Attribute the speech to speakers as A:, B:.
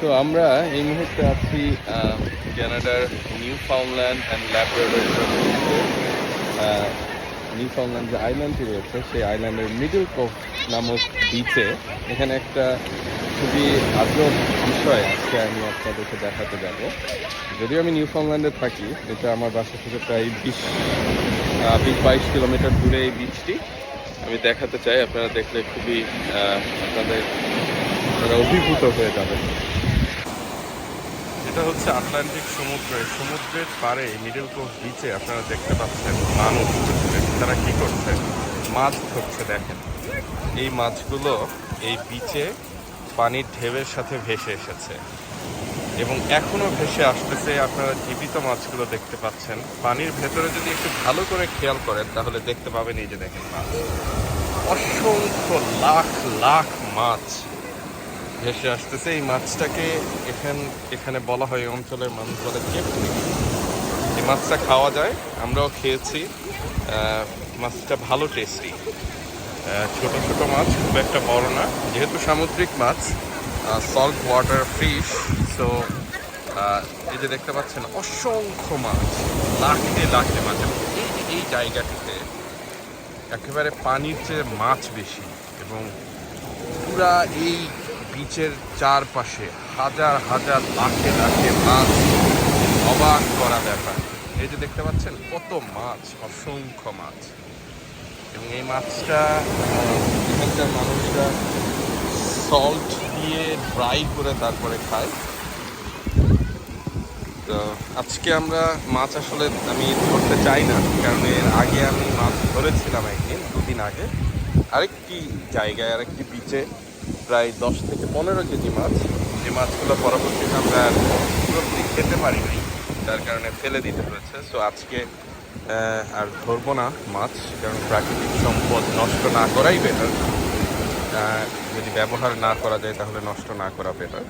A: তো আমরা এই মুহূর্তে আছি আহ, কানাডার Newfoundland and laboratory Newfoundland যে আইল্যান্ডটি রয়েছে সেই আইল্যান্ডের মিডল কোভ নামক বিচে এখানে একটা খুবই আগ্রহ বিষয় আজকে আমি আপনাদেরকে দেখাতে যাব। যদিও আমি নিউ ফাউন্ডল্যান্ডে থাকি যেটা আমার বাসা থেকে প্রায় বিশ বিশ বাইশ কিলোমিটার দূরে এই বিচটি আমি দেখাতে চাই আপনারা দেখলে খুবই আপনাদের অভিভূত হয়ে যাবেন। এটা হচ্ছে আটলান্টিক সমুদ্র এই সমুদ্রের পাড়ে মিডল কোস্ট বিচে আপনারা দেখতে পাচ্ছেন মানুষ তারা কি করছে? মাছ ধরছে, দেখেন। এই মাছগুলো এই বিচে পানির ঢেউয়ের সাথে ভেসে এসেছে। এবং এখনও ভেসে আসতেছে, আপনারা জীবিত মাছগুলো দেখতে পাচ্ছেন। পানির ভেতরে যদি একটু ভালো করে খেয়াল করেন, তাহলে দেখতে পাবেন এই যে দেখেন মাছ। অসংখ্য লাখ লাখ মাছ। ভেসে আসতেছে। এই মাছটাকে এখান, এখানে বলা হয় অঞ্চলের মানুষ বলে কেপনি এই মাছটা খাওয়া যায়, আমরাও খেয়েছি। মাছটা ভালো টেস্টি ছোট ছোট মাছ, খুব একটা বড় না। যেহেতু সামুদ্রিক মাছ সল্ট ওয়াটার ফিশ সো এই যে দেখতে পাচ্ছেন, অসংখ্য মাছ, লাখে লাখে মাছ। এই জায়গাটিতে একেবারে পানির চেয়ে মাছ বেশি। এবং পুরা এই বিচের চারপাশে হাজার হাজার লাখে লাখে মাছ অবাক করা ব্যাপার। এই যে দেখতে পাচ্ছেন, কত মাছ, অসংখ্য মাছ। এবং এই মাছটা এখানকার মানুষরা সল্ট দিয়ে ড্রাই করে তারপরে খায়। তো আজকে আমরা মাছ আসলে আমি ধরতে চাই না, কারণ এর আগে আমি মাছ ধরেছিলাম একদিন, দুদিন আগে। আরেকটি জায়গায়, আরেকটি বিচে প্রায় দশ থেকে পনেরো কেজি মাছ। যে মাছগুলো পরবর্তীতে আমরা সত্যি খেতে পারি নাই তার কারণে ফেলে দিতে হয়েছে। সো আজকে আর ধরবো না মাছ, কারণ প্রাকৃতিক সম্পদ নষ্ট না করাই বেটার যদি ব্যবহার না করা যায়, তাহলে নষ্ট না করা বেটার